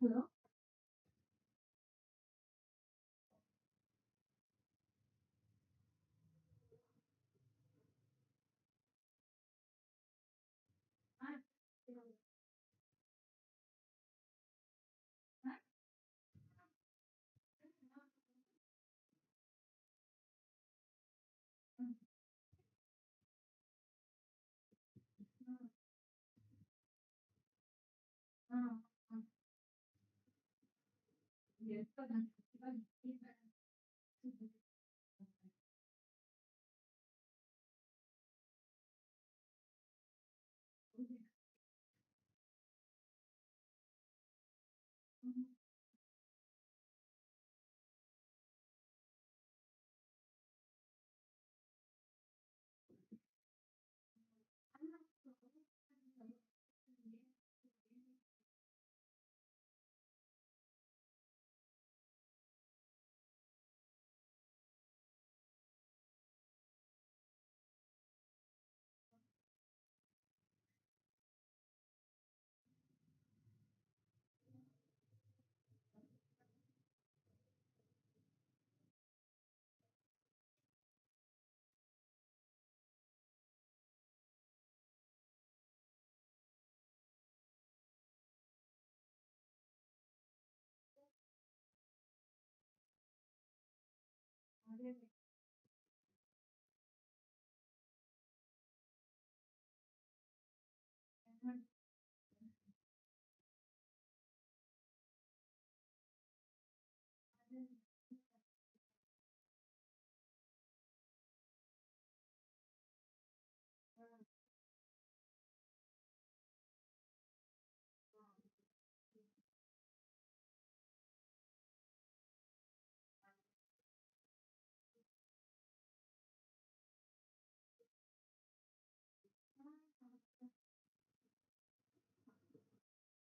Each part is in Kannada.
Hello? directo, ಅಂದ್ರೆ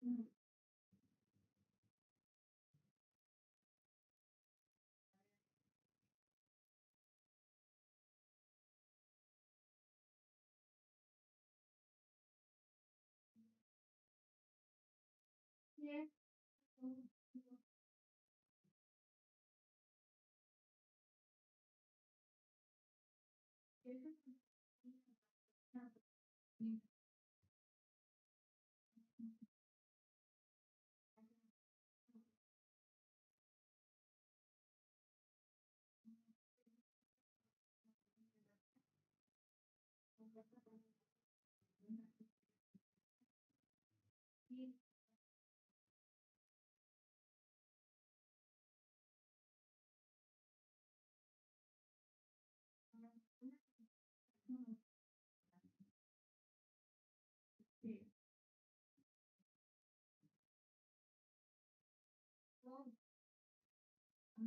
ம். Yes. Mm.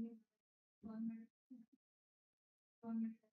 one minute, one minute, one minute.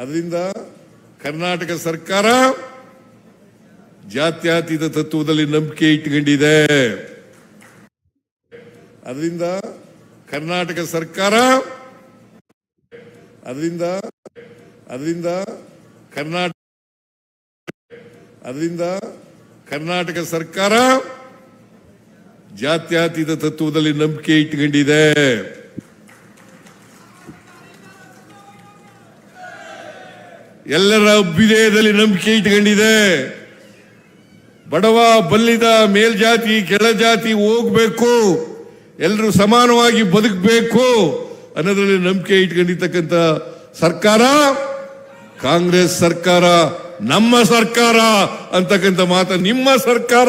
ಅದರಿಂದ ಕರ್ನಾಟಕ ಸರ್ಕಾರ ಜಾತ್ಯತೀತ ತತ್ವದಲ್ಲಿ ನಂಬಿಕೆ ಇಟ್ಟುಕೊಂಡಿದೆ ಅದರಿಂದ ಕರ್ನಾಟಕ ಸರ್ಕಾರ, ಅದರಿಂದ ಅದರಿಂದ ಕರ್ನಾಟಕ ಅದರಿಂದ ಕರ್ನಾಟಕ ಸರ್ಕಾರ ಜಾತ್ಯತೀತ ತತ್ವದಲ್ಲಿ ನಂಬಿಕೆ ಇಟ್ಕೊಂಡಿದೆ. ಎಲ್ಲರ ಅಭ್ಯುದಯದಲ್ಲಿ ನಂಬಿಕೆ ಇಟ್ಕೊಂಡಿದೆ. ಬಡವ, ಬಲ್ಲಿದ, ಮೇಲ್ಜಾತಿ, ಕೆಳಜಾತಿ ಹೋಗ್ಬೇಕು. ಎಲ್ಲರೂ ಸಮಾನವಾಗಿ ಬದುಕಬೇಕು ಅನ್ನೋದ್ರಲ್ಲಿ ನಂಬಿಕೆ ಇಟ್ಕೊಂಡಿರ್ತಕ್ಕಂಥ ಸರ್ಕಾರ, ಕಾಂಗ್ರೆಸ್ ಸರ್ಕಾರ, ನಮ್ಮ ಸರ್ಕಾರ ಅಂತಕ್ಕಂಥ ಮಾತು, ನಿಮ್ಮ ಸರ್ಕಾರ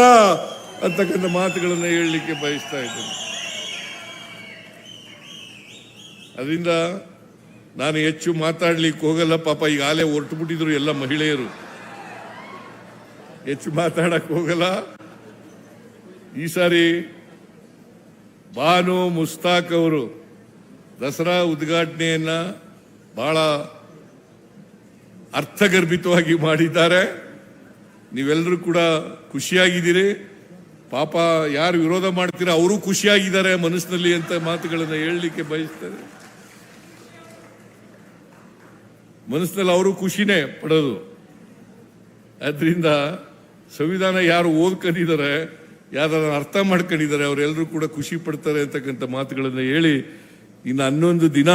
ಅಂತಕ್ಕಂಥ ಮಾತುಗಳನ್ನು ಹೇಳಲಿಕ್ಕೆ ಬಯಸ್ತಾ ಇದ್ದೇನೆ. ಅದರಿಂದ ನಾನು ಹೆಚ್ಚು ಮಾತಾಡ್ಲಿಕ್ಕೆ ಹೋಗಲ್ಲ ಪಾಪ ಈಗಾಗಲೇ ಹೊರಟು ಬಿಟ್ಟಿದ್ರು ಎಲ್ಲ ಮಹಿಳೆಯರು. ಹೆಚ್ಚು ಮಾತಾಡಕ್ ಹೋಗಲ್ಲ. ಈ ಸಾರಿ ಬಾನು ಮುಸ್ತಾಕ್ ಅವರು ದಸರಾ ಉದ್ಘಾಟನೆಯನ್ನ ಬಹಳ ಅರ್ಥಗರ್ಭಿತವಾಗಿ ಮಾಡಿದ್ದಾರೆ. ನೀವೆಲ್ಲರೂ ಕೂಡ ಖುಷಿಯಾಗಿದ್ದೀರಿ. ಪಾಪ ಯಾರು ವಿರೋಧ ಮಾಡ್ತೀರಾ ಅವರು ಖುಷಿಯಾಗಿದ್ದಾರೆ ಮನಸ್ಸಿನಲ್ಲಿ ಅಂತ ಮಾತುಗಳನ್ನು ಹೇಳಲಿಕ್ಕೆ ಬಯಸ್ತಾರೆ ಮನಸ್ಸಿನಲ್ಲಿ ಅವರು ಖುಷಿನೇ ಪಡೋದು. ಅದರಿಂದ ಸಂವಿಧಾನ ಯಾರು ಓದ್ಕೊಂಡಿದ್ದಾರೆ ಯಾರು ಅರ್ಥ ಮಾಡ್ಕೊಂಡಿದ್ದಾರೆ ಅವರೆಲ್ಲರೂ ಕೂಡ ಖುಷಿ ಪಡ್ತಾರೆ ಅಂತಕ್ಕಂಥ ಮಾತುಗಳನ್ನು ಹೇಳಿ ಇನ್ನು ಹನ್ನೊಂದು ದಿನ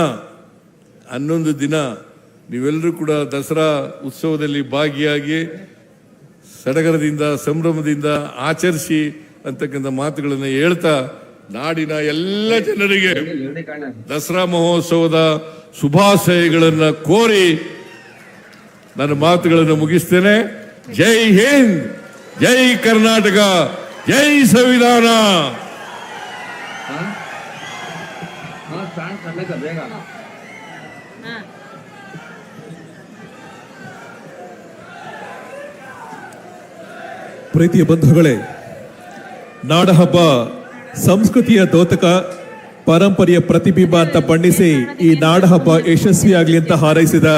ಹನ್ನೊಂದು ದಿನ ನೀವೆಲ್ಲರೂ ಕೂಡ ದಸರಾ ಉತ್ಸವದಲ್ಲಿ ಭಾಗಿಯಾಗಿ ಸಡಗರದಿಂದ ಸಂಭ್ರಮದಿಂದ ಆಚರಿಸಿ ಅಂತಕ್ಕಂಥ ಮಾತುಗಳನ್ನು ಹೇಳ್ತಾ ನಾಡಿನ ಎಲ್ಲ ಜನರಿಗೆ ದಸರಾ ಮಹೋತ್ಸವದ ಶುಭಾಶಯಗಳನ್ನ ಕೋರಿ ನನ್ನ ಮಾತುಗಳನ್ನು ಮುಗಿಸ್ತೇನೆ. ಜೈ ಹಿಂದ್, ಜೈ ಕರ್ನಾಟಕ, ಜೈ ಸಂವಿಧಾನ. ಪ್ರೀತಿಯ ಬಂಧುಗಳೇ, ನಾಡಹಬ್ಬ ಸಂಸ್ಕೃತಿಯ ದ್ಯೋತಕ ಪರಂಪರೆಯ ಪ್ರತಿಬಿಂಬ ಅಂತ ಬಣ್ಣಿಸಿ ಈ ನಾಡಹಬ್ಬ ಯಶಸ್ವಿಯಾಗಲಿ ಅಂತ ಹಾರೈಸಿದ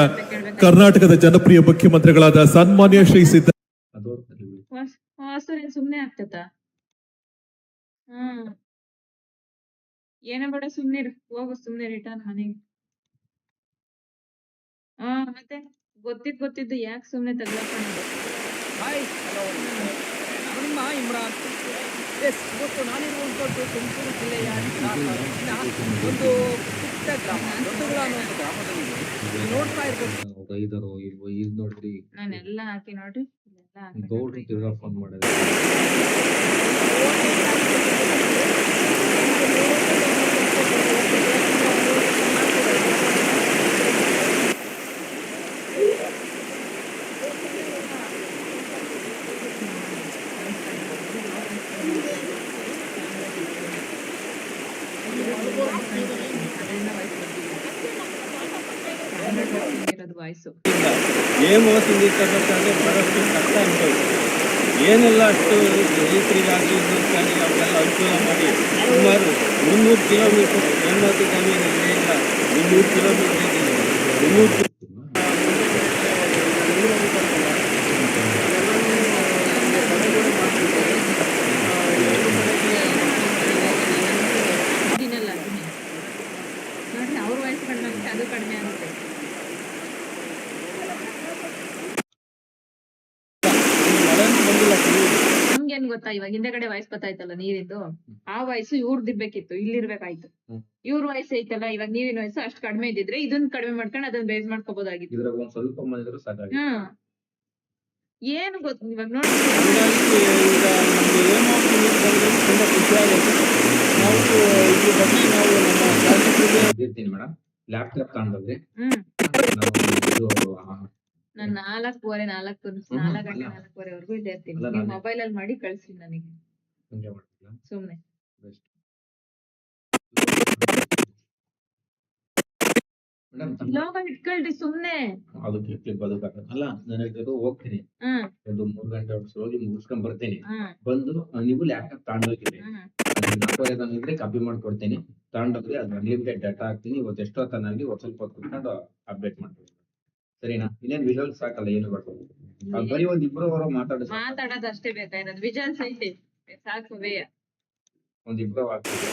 ಕರ್ನಾಟಕದ ಜನಪ್ರಿಯ ಮುಖ್ಯಮಂತ್ರಿಗಳಾದ ಸನ್ಮಾನ್ಯ ಶ್ರೀ ಸಿದ್ದ ವಾಸನೆ ಸುಮ್ನೆ ಆಗ್ತದ? ಹ್ಮ್. ಏನ ಬೇಡ ಸುಮ್ನೆ ಹೋಗು ಸುಮ್ನೆ ರಿಟರ್ನ್ ಮನೆಗೆ ಹಾ ಮತ್ತೆ ಗೊತ್ತಿದ್ ಗೊತ್ತಿದ್ದು ಯಾಕೆ ಸುಮ್ನೆ ತಗ್ಲಾಕೊಂಡು ಹಾಯ್ ಹಲೋ ನಾನು ಇಮ್ರಾನ್. ಎಸ್ ಇವತ್ತು ನಾನಿರುವಂಥದ್ದು ತುಮಕೂರು ಜಿಲ್ಲೆಯ ಒಂದು ಪುಟ್ಟ ಗ್ರಾಮ ದೊಡ್ಡಗುಳ ಅನ್ನೋ ಒಂದು ಗ್ರಾಮದಲ್ಲಿ ನೋಡ್ತಾ ಇರ್ಬೋದು. ಐದರು ಇಲ್ವೋ ಈಗ ನೋಡ್ರಿ ನಾನೆಲ್ಲ ಹಾಕಿ ನೋಡ್ರಿ ಗೌಡ್ರು ನೋಡ್ರಿ. ತಿರ್ಗಾ ಫೋನ್ ಮಾಡಿದ್ರೆ. ಏನು ತಿಂದಿರ್ತಕ್ಕಂಥದ್ದು ಏನೆಲ್ಲ ಅಷ್ಟು ರೈತರಿಗಾಗಿ ಇನ್ನೊಂದಾಗಿ ಅವರೆಲ್ಲ ಅನುಕೂಲ ಮಾಡಿ. ಸುಮಾರು ಮುನ್ನೂರು ಕಿಲೋಮೀಟರ್ ಹೆಣ್ಮಕ್ಳು ಕಮ್ಮಿ ಇಲ್ಲ ಮುನ್ನೂರು ಕಿಲೋಮೀಟರ್ ಇದೆ ಮುನ್ನೂರು ದಿನಲ್ಲ ಅದನ್ನೇ ನೋಡ್ರಿ ಅವ್ರ ವಯಸ್ಸು ಕಡಿಮೆ ಆಗುತ್ತೆ ಅದು ಕಡಿಮೆ ಆಗುತ್ತೆ ಮಳೆನೂ ಬಂದಿಲ್ಲ full. ಇವಾಗ ಹಿಂದೆಗಡೆ ವಯಸ್ಸು ಬತ್ತಾಯ್ತಲ್ಲ ನೀರಿಂದು? ಆ ವಯಸ್ಸು ಇವ್ರದಿರ್ಬೇಕಿತ್ತು ಇಲ್ಲಿರ್ಬೇಕಾಯ್ತು. ಇರ್ಬೇಕಾಯ್ತು ಇವ್ರ ವಯಸ್ಸು ಐತಲ್ಲ ಇವಾಗ ನೀರಿನ ವಯಸ್ಸು ಅಷ್ಟ್ ಕಡಿಮೆ ಇದ್ದಿದ್ರೆ ಇದನ್ನ ಕಡಿಮೆ ಮಾಡ್ಕೊಂಡು ಅದನ್ನ ಬೇಸ್ ಮಾಡ್ಕೋಬಹುದಾಗಿತ್ತು ಸ್ವಲ್ಪ ಏನ್ ಗೊತ್ತ ಇವಾಗ ನೋಡಿ. ನಾವು ಲ್ಯಾಪ್ಟಾಪ್ ತಗೊಂಡ್ರೆ ಹ್ಮ್. ನಾವು ನಾನ್ ನಾಲ್ಕೂವರೆ ನಾಲ್ಕು ನಾಲ್ಕು ಗಂಟೆ ನಾಲ್ಕೂವರೆವರೆಗೂ ಇಲ್ಲೇ ಇರ್ತೀನಿ. ನೀವು ಮೊಬೈಲ್ ಅಲ್ಲಿ ಮಾಡಿ ಕಳ್ಸಿ ನನಗೆ. ಸುಮ್ನೆ. ಲೋಗ ಇಟ್ಕೊಳ್ರಿ ಸುಮ್ನೆ. ಅದಕ್ಕೆ ಕ್ಲಿಪ್ ಅದಕ್ಕೆ ಅಲ್ಲ ನನಗೆ ಹೋಗ್ತೀನಿ. ಒಂದು ಮೂರ್ ಗಂಟೆ ಹೋಗಿ ಮುಗಿಸ್ಕೊಂಡ್ ಬರ್ತೀನಿ. ಬಂದು ನೀವು ಲ್ಯಾಪ್ಟಾಪ್ ತಗೊಂಡೋಗಿರಿ. ನಾಲ್ಕೂವರೆ ತನಕ ಇದ್ರೆ ಕಾಪಿ ಮಾಡ್ಕೊಡ್ತೀನಿ. ತಗೊಂಡೋಗ್ರಿ ಅದು ಅನ್ಲಿಮಿಟೆಡ್ ಡಾಟಾ ಹಾಕ್ತೀನಿ. ಇವತ್ತು ಎಷ್ಟೋ ತನಾಗಿ ಒಂದ್ ಸ್ವಲ್ಪ ಹೊತ್ತು ಕುತ್ಕೊಂಡು ಅಪ್ಡೇಟ್ ಮಾಡ್ತೀನಿ ಸರಿನಾ? ಇನ್ನೇನ್ ವಿಜುವಲ್ ಸಾಕಲ್ಲ ಏನು ಬೇಡ. ಅದ್ ಬರೀ ಒಂದ್ ಇಬ್ರು ಅವರು ಮಾತಾಡ ಮಾತಾಡೋದು ಅಷ್ಟೇ ಬೇಕಾಗಿರೋದು ವಿಜುವಲ್ಸ್ ಐತಿ. ಸಾಕು ಬೇಯ. ಒಂದ್ ಇಬ್ರು ಆಗ್ತದೆ